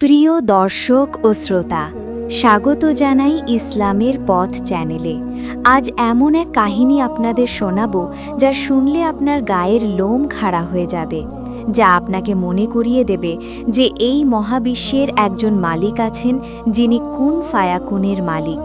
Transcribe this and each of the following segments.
প্রিয় দর্শক ও শ্রোতা, স্বাগত জানাই ইসলামের পথ চ্যানেলে। আজ এমন এক কাহিনী আপনাদের শোনাবো, যা শুনলে আপনার গায়ের লোম খাড়া হয়ে যাবে, যা আপনাকে মনে করিয়ে দেবে যে এই মহাবিশ্বের একজন মালিক আছেন, যিনি কুন ফায়াকুনের মালিক।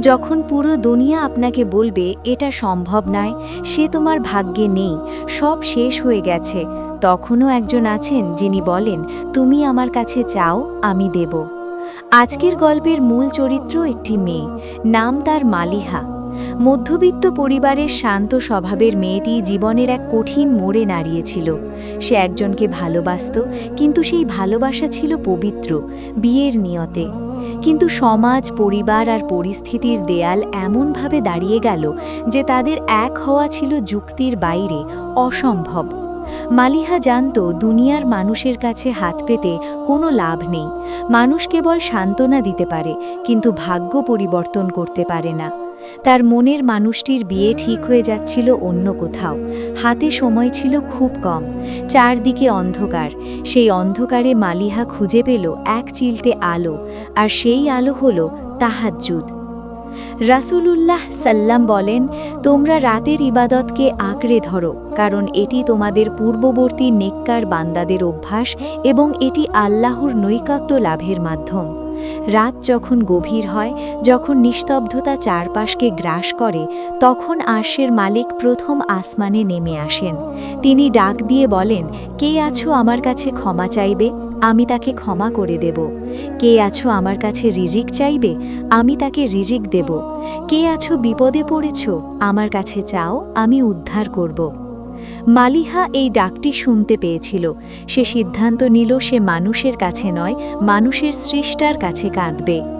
যখন পুরো দুনিয়া আপনাকে বলবে, এটা সম্ভব নয়, সে তোমার ভাগ্যে নেই, সব শেষ হয়ে গেছে তখনও একজন আছেন যিনি বলেন, তুমি আমার কাছে চাও, আমি দেব। আজকের গল্পের মূল চরিত্র একটি মেয়ে, নাম তার মালিহা। মধ্যবিত্ত পরিবারের শান্ত স্বভাবের মেয়েটি জীবনের এক কঠিন মোড়ে দাঁড়িয়েছিল সে একজনকে ভালোবাসত, কিন্তু সেই ভালোবাসা ছিল পবিত্র, বিয়ের নিয়তে। কিন্তু সমাজ, পরিবার আর পরিস্থিতির দেয়াল এমনভাবে দাঁড়িয়ে গেল যে তাদের এক হওয়া ছিল যুক্তির বাইরে, অসম্ভব। মালিহা জানত দুনিয়ার মানুষের কাছে হাত পেতে কোনো লাভ নেই। মানুষ কেবল সান্ত্বনা দিতে পারে, কিন্তু ভাগ্য পরিবর্তন করতে পারে না। তার মনের মানুষটির বিয়ে ঠিক হয়ে যাচ্ছিল অন্য কোথাও। হাতে সময় ছিল খুব কম। চারদিকে অন্ধকার। সেই অন্ধকারে মালিহা খুঁজে পেল এক চিলতে আলো, আর সেই আলো হল তাহাজ্জুদ। রাসূলুল্লাহ সাল্লাম বলেন, তোমরা রাতের ইবাদতকে আঁকড়ে ধরো, কারণ এটি তোমাদের পূর্ববর্তী নেককার বান্দাদের অভ্যাস এবং এটি আল্লাহর নৈকাক্য লাভের মাধ্যম। রাত যখন গভীর হয়, যখন নিস্তব্ধতা চারপাশকে গ্রাস করে, তখন আর্শের মালিক প্রথম আসমানে নেমে আসেন। তিনি ডাক দিয়ে বলেন, কে আছো আমার কাছে ক্ষমা চাইবে? আমি তাকে ক্ষমা করে দেব। কে আছো আমার কাছে রিজিক চাইবে, আমি তাকে রিজিক দেব। কে আছো বিপদে পড়েছ, আমার কাছে চাও, আমি উদ্ধার করব। মালিহা এই ডাকটি শুনতে পেয়েছিল। সে সিদ্ধান্ত নিল সে মানুষের কাছে নয়, মানুষের সৃষ্টার কাছে কাঁদবে।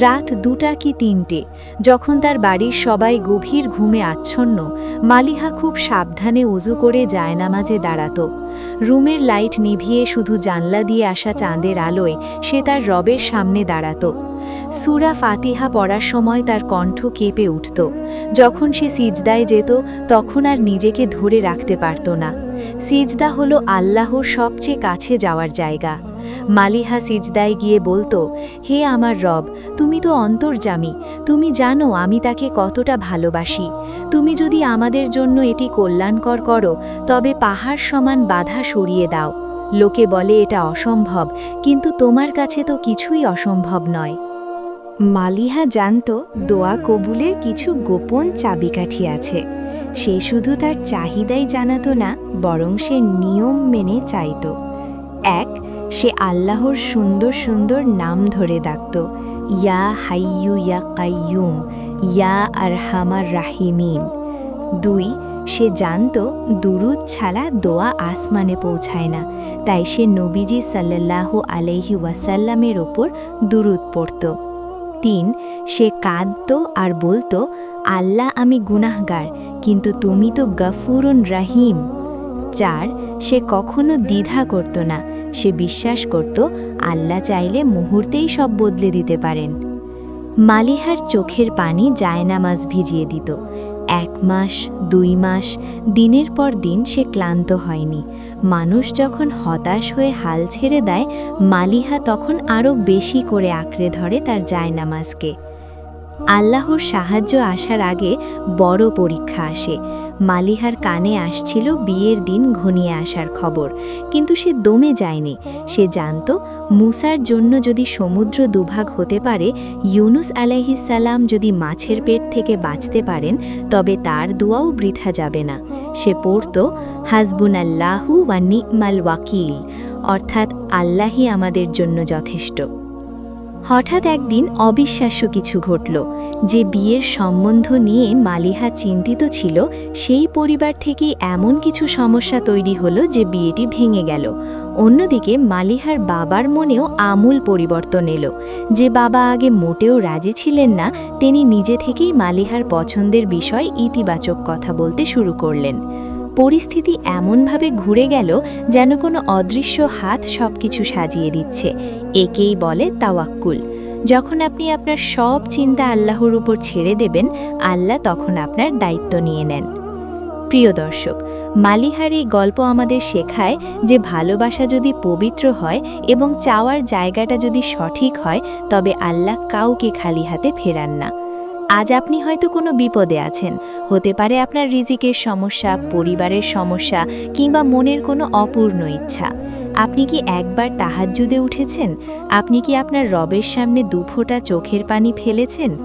রাত দুটা কি তিনটে, যখন তার বাড়ির সবাই গভীর ঘুমে আচ্ছন্ন, মালিহা খুব সাবধানে উজু করে জায়নামাজে দাঁড়াত। রুমের লাইট নিভিয়ে শুধু জানলা দিয়ে আসা চাঁদের আলোয় সে তার রবের সামনে দাঁড়াত। সুরা ফাতিহা পড়ার সময় তার কণ্ঠ কেঁপে উঠত। যখন সে সিজদায় যেত, তখন আর নিজেকে ধরে রাখতে পারত না। সিজদা হলো আল্লাহর সবচেয়ে কাছে যাওয়ার জায়গা। মালিহা সিজদায় গিয়ে বলতো, হে আমার রব, তুমি তো অন্তর্জামী। তুমি জানো আমি তাকে কতটা ভালোবাসি। তুমি যদি আমাদের জন্য এটি কল্যাণকর করো, তবে পাহাড় সমান বাধা সরিয়ে দাও। লোকে বলে, এটা অসম্ভব। কিন্তু তোমার কাছে তো কিছুই অসম্ভব নয়। মালিহা জানত দোয়া কবুলের কিছু গোপন চাবিকাঠি আছে। সে শুধু তার চাহিদাই জানাতো না, বরং সে নিয়ম মেনে চাইত। এক, সে আল্লাহর সুন্দর সুন্দর নাম ধরে ডাকত, ইয়া হাইয়ু ইয়া কাইয়ুম, ইয়া আরহামার রাহিমিন। দুই, সে জানত দুরুদ ছাড়া দোয়া আসমানে পৌঁছায় না, তাই সে নবীজি সাল্লাহ আলহি ওয়াসাল্লামের ওপর দুরুদ পড়ত। তিন সে কাঁদত আর বলতো, আল্লাহ আমি গুনাহগার, কিন্তু তুমি তো গফুরুন রাহিম। চার, সে কখনো দ্বিধা করত না, সে বিশ্বাস করত, আল্লাহ চাইলে মুহূর্তেই সব বদলে দিতে পারেন। মালিহার চোখের পানি জায়নামাজ ভিজিয়ে দিত। এক মাস, দুই মাস, দিনের পর দিন সে ক্লান্ত হয়নি। মানুষ যখন হতাশ হয়ে হাল ছেড়ে দেয়, মালিহা তখন আরও বেশি করে আঁকড়ে ধরে তার জায়নামাজকে। আল্লাহর সাহায্য আসার আগে বড় পরীক্ষা আসে। মালিহার কানে আসছিল বিয়ের দিন ঘনিয়ে আসার খবর। কিন্তু সে দমে যায়নি। সে জানত মুসার জন্য যদি সমুদ্র দুভাগ হতে পারে, ইউনুস আলাইহিসাল্লাম যদি মাছের পেট থেকে বাঁচতে পারেন, তবে তার দোয়াও বৃথা যাবে না। সে পড়ত হাসবুন আল্লাহু ওয়া নি'মাল ওয়াকিল অর্থাৎ আল্লাহই আমাদের জন্য যথেষ্ট। হঠাৎ একদিন অবিশ্বাস্য কিছু ঘটল। যে বিয়ের সম্বন্ধ নিয়ে মালিহা চিন্তিত ছিল, সেই পরিবার থেকেই এমন কিছু সমস্যা তৈরি হলো যে বিয়েটি ভেঙে গেল। অন্যদিকে মালিহার বাবার মনেও আমূল পরিবর্তন এলো। যে বাবা আগে মোটেও রাজি ছিলেন না, তিনি নিজে থেকেই মালিহার পছন্দের বিষয় ইতিবাচক কথা বলতে শুরু করলেন। পরিস্থিতি এমনভাবে ঘুরে গেল যেন কোনো অদৃশ্য হাত সব কিছু সাজিয়ে দিচ্ছে। একেই বলে তাওয়াক্কুল। যখন আপনি আপনার সব চিন্তা আল্লাহর উপর ছেড়ে দেবেন, আল্লাহ তখন আপনার দায়িত্ব নিয়ে নেন। প্রিয় দর্শক, মালিহার এই গল্প আমাদের শেখায় যে ভালোবাসা যদি পবিত্র হয় এবং চাওয়ার জায়গাটা যদি সঠিক হয়, তবে আল্লাহ কাউকে খালি হাতে ফেরান না। আজ আপনি হয়তো কোনো বিপদে আছেন। হতে পারে আপনার রিজিকের সমস্যা, পরিবারের সমস্যা, কিংবা মনের কোনো অপূর্ণ ইচ্ছা। আপনি কি একবার তাহাজ্জুদে উঠেছেন? আপনি কি আপনার রবের সামনে দুফোঁটা চোখের পানি ফেলেছেন?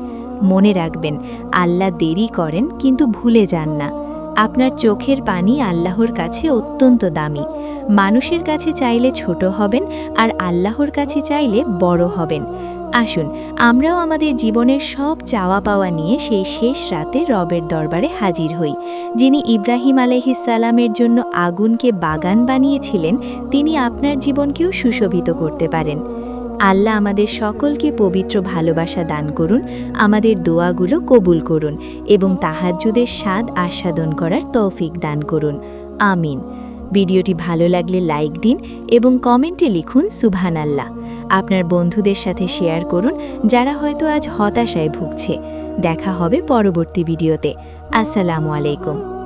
মনে রাখবেন, আল্লাহ দেরি করেন, কিন্তু ভুলে যান না। আপনার চোখের পানি আল্লাহর কাছে অত্যন্ত দামি। মানুষের কাছে চাইলে ছোট হবেন, আর আল্লাহর কাছে চাইলে বড় হবেন। আসুন, আমরাও আমাদের জীবনের সব চাওয়া পাওয়া নিয়ে সেই শেষ রাতে রবের দরবারে হাজির হই। যিনি ইব্রাহিম আলহিসাল্লামের জন্য আগুনকে বাগান বানিয়েছিলেন, তিনি আপনার জীবনকেও সুশোভিত করতে পারেন। আল্লাহ আমাদের সকলকে পবিত্র ভালোবাসা দান করুন, আমাদের দোয়াগুলো কবুল করুন এবং তাহাজ্জুদের স্বাদ আস্বাদন করার তৌফিক দান করুন। আমিন। ভিডিওটি ভালো লাগলে লাইক দিন এবং কমেন্টে লিখুন সুবহান আল্লাহ আপনার বন্ধুদের সাথে শেয়ার করুন, যারা হয়তো আজ হতাশায় ভুগছে। দেখা হবে পরবর্তী ভিডিওতে। আসসালামু আলাইকুম।